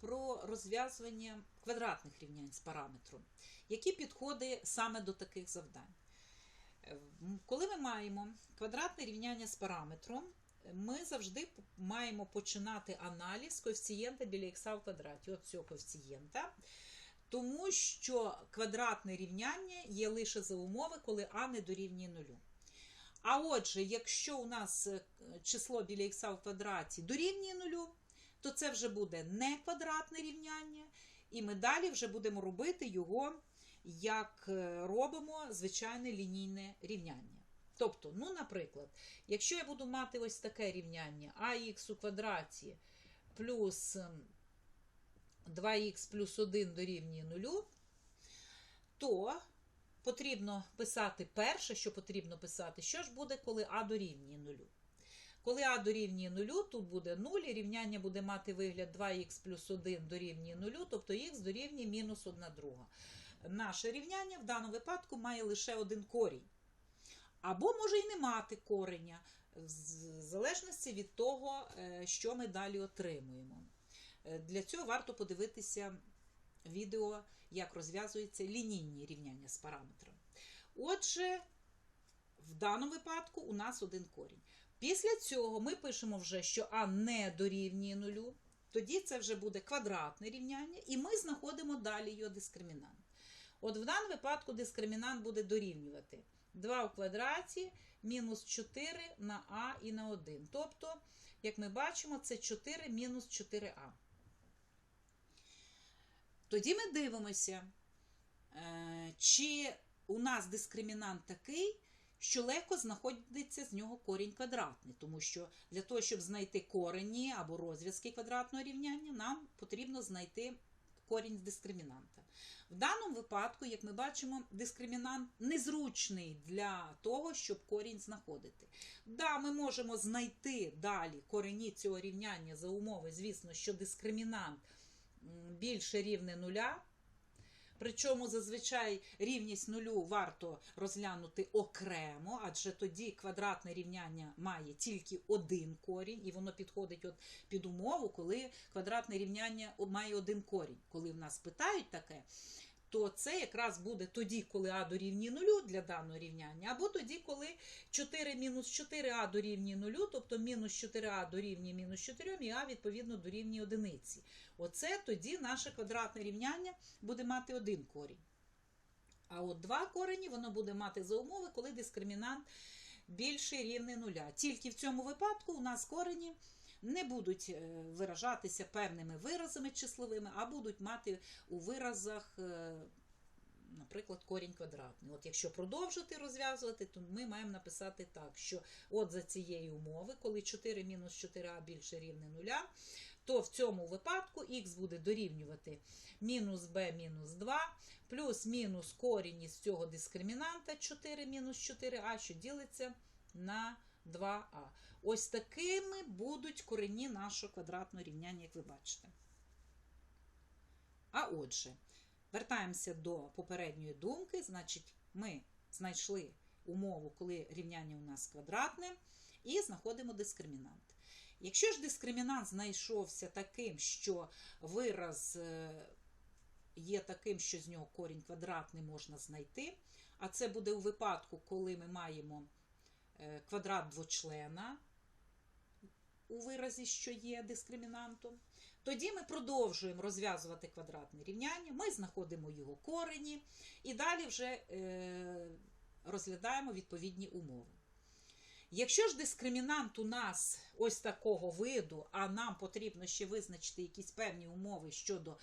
про розв'язування квадратних рівнянь з параметром. Які підходи саме до таких завдань? Коли ми маємо квадратне рівняння з параметром, ми завжди маємо починати аналіз коефіцієнта біля х в квадраті, от цього коефіцієнта. Тому що квадратне рівняння є лише за умови, коли а не дорівнює нулю. А отже, якщо у нас е, число біля х в квадраті дорівнює нулю, то це вже буде не квадратне рівняння, і ми далі вже будемо робити його, як е, робимо звичайне лінійне рівняння. Тобто, ну, наприклад, якщо я буду мати ось таке рівняння ax у квадраті плюс ем, 2х плюс 1 дорівнює 0, то потрібно писати перше, що потрібно писати, що ж буде, коли а дорівнює 0. Коли а дорівнює 0, тут буде 0, і рівняння буде мати вигляд 2х плюс 1 дорівнює 0, тобто х дорівнює мінус 1 друга. Наше рівняння в даному випадку має лише один корінь. Або може і не мати кореня, в залежності від того, е, що ми далі отримуємо. Е, Для цього варто подивитися відео, як розв'язуються лінійні рівняння з параметром. Отже, в даному випадку у нас один корінь. Після цього ми пишемо вже, що А не дорівнює нулю. Тоді це вже буде квадратне рівняння, і ми знаходимо далі його дискримінант. От в даному випадку дискримінант буде дорівнювати 2 в квадраті мінус 4 на А і на 1. Тобто, як ми бачимо, це 4 мінус 4А. Тоді ми дивимося, е, чи у нас дискримінант такий, що легко знаходиться з нього корінь квадратний, тому що для того, щоб знайти корені або розв'язки квадратного рівняння, нам потрібно знайти корінь з дискримінанта. В даному випадку, як ми бачимо, дискримінант незручний для того, щоб корінь знаходити. Да, ми можемо знайти далі корені цього рівняння за умови, звісно, що дискримінант більше рівне нуля. Причому зазвичай рівність нулю варто розглянути окремо, адже тоді квадратне рівняння має тільки один корінь, і воно підходить от під умову, коли квадратне рівняння має один корінь. Коли в нас питають таке, то це якраз буде тоді, коли а дорівнює нулю для даного рівняння, або тоді, коли 4 мінус 4а дорівнює нулю, тобто мінус 4а дорівнює мінус 4, і а відповідно дорівнює одиниці. Оце тоді наше квадратне рівняння буде мати один корінь. А от два корені воно буде мати за умови, коли дискримінант більше рівний нуля. Тільки в цьому випадку у нас корені не будуть е, виражатися певними виразами числовими, а будуть мати у виразах, е, наприклад, корінь квадратний. От якщо продовжити розв'язувати, то ми маємо написати так, що от за цієї умови, коли 4 мінус 4а більше рівне нуля, то в цьому випадку х буде дорівнювати мінус b мінус 2, плюс мінус корінь із цього дискримінанта 4 мінус 4а, що ділиться на 2а. Ось такими будуть корені нашого квадратного рівняння, як ви бачите. А отже, вертаємося до попередньої думки. Значить, ми знайшли умову, коли рівняння у нас квадратне, і знаходимо дискримінант. Якщо ж дискримінант знайшовся таким, що вираз е, є таким, що з нього корінь квадратний можна знайти, а це буде у випадку, коли ми маємо квадрат двочлена у виразі, що є дискримінантом, тоді ми продовжуємо розв'язувати квадратне рівняння, ми знаходимо його корені і далі вже е, розглядаємо відповідні умови. Якщо ж дискримінант у нас ось такого виду, а нам потрібно ще визначити якісь певні умови щодо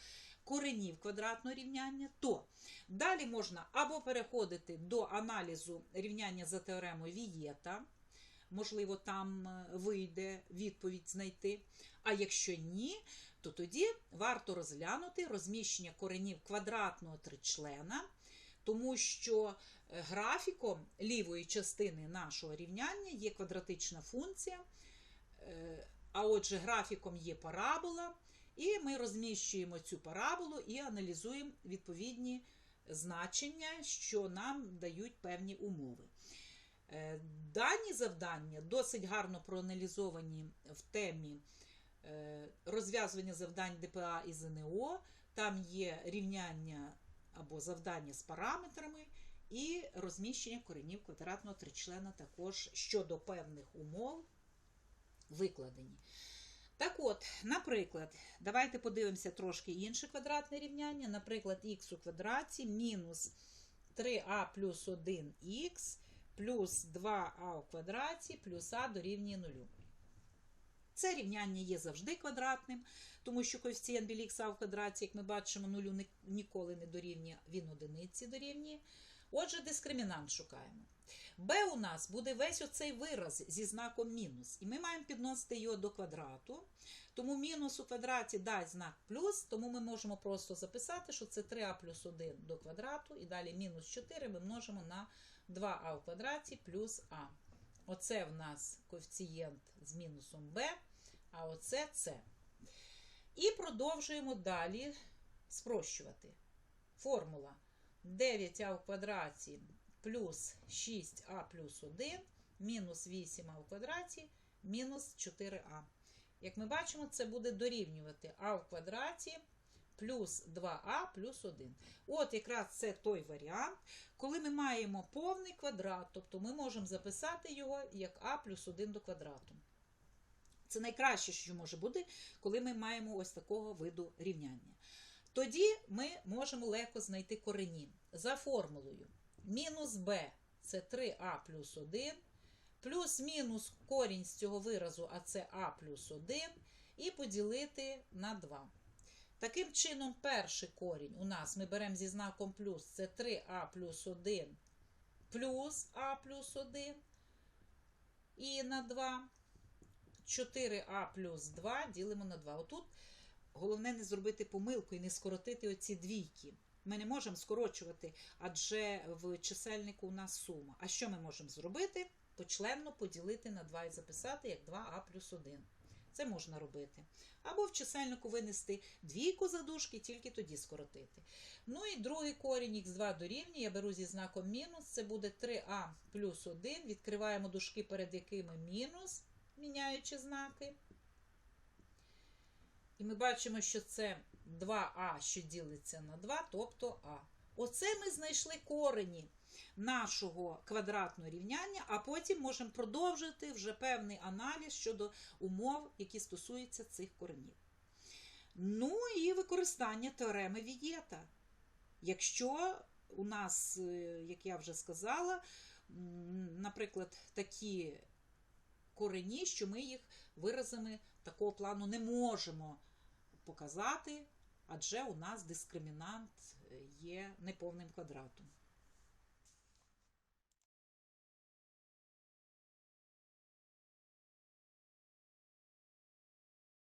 коренів квадратного рівняння, то далі можна або переходити до аналізу рівняння за теоремою Вієта, можливо, там е, вийде відповідь знайти. А якщо ні, то тоді варто розглянути розміщення коренів квадратного тричлена, тому що е, графіком лівої частини нашого рівняння є квадратична функція, е, а отже, графіком є парабола, і ми розміщуємо цю параболу і аналізуємо відповідні значення, що нам дають певні умови. Е, Дані завдання досить гарно проаналізовані в темі е, розв'язування завдань ДПА і ЗНО, там є рівняння або завдання з параметрами, і розміщення коренів квадратного тричлена також щодо певних умов викладені. Так от, наприклад, давайте подивимося трошки інше квадратне рівняння. Наприклад, х у квадраті мінус 3а плюс 1х плюс 2а у квадраті плюс а дорівнює 0. Це рівняння є завжди квадратним, тому що коефіцієнт біля х в квадраті, як ми бачимо, нулю ніколи не дорівнює, він одиниці дорівнює. Отже, дискримінант шукаємо. b у нас буде весь оцей вираз зі знаком мінус. І ми маємо підносити його до квадрату. Тому мінус у квадраті дасть знак плюс, тому ми можемо просто записати, що це 3а плюс 1 до квадрату, і далі мінус 4 ми множимо на 2а в квадраті плюс а. Оце в нас коефіцієнт з мінусом b, а оце c. І продовжуємо далі спрощувати. Формула 9а в квадраті плюс 6а плюс 1 мінус 8а в квадраті мінус 4а. Як ми бачимо, це буде дорівнювати а в квадраті плюс 2а плюс 1. От якраз це той варіант, коли ми маємо повний квадрат, тобто ми можемо записати його як а плюс 1 до квадрату. Це найкраще, що може бути, коли ми маємо ось такого виду рівняння. Тоді ми можемо легко знайти корені за формулою. Мінус b це 3а плюс 1, плюс-мінус корінь з цього виразу, а це а плюс 1, і поділити на 2. Таким чином, перший корінь у нас ми беремо зі знаком плюс, це 3а плюс 1 плюс а плюс 1 і на 2. 4а плюс 2 ділимо на 2. Отут головне не зробити помилку і не скоротити оці двійки. Ми не можемо скорочувати, адже в чисельнику у нас сума. А що ми можемо зробити? Почленно поділити на 2 і записати як 2а плюс 1. Це можна робити. Або в чисельнику винести двійку за дужки, тільки тоді скоротити. Ну і другий корінь х2 дорівнює, я беру зі знаком мінус, це буде 3а плюс 1. Відкриваємо дужки, перед якими мінус, міняючи знаки. І ми бачимо, що це 2а, що ділиться на 2, тобто а. Оце ми знайшли корені нашого квадратного рівняння, а потім можемо продовжити вже певний аналіз щодо умов, які стосуються цих коренів. Ну і використання теореми Вієта. Якщо у нас, е, як я вже сказала, наприклад, такі корені, що ми їх виразами такого плану не можемо показати, адже у нас дискримінант е, є неповним квадратом.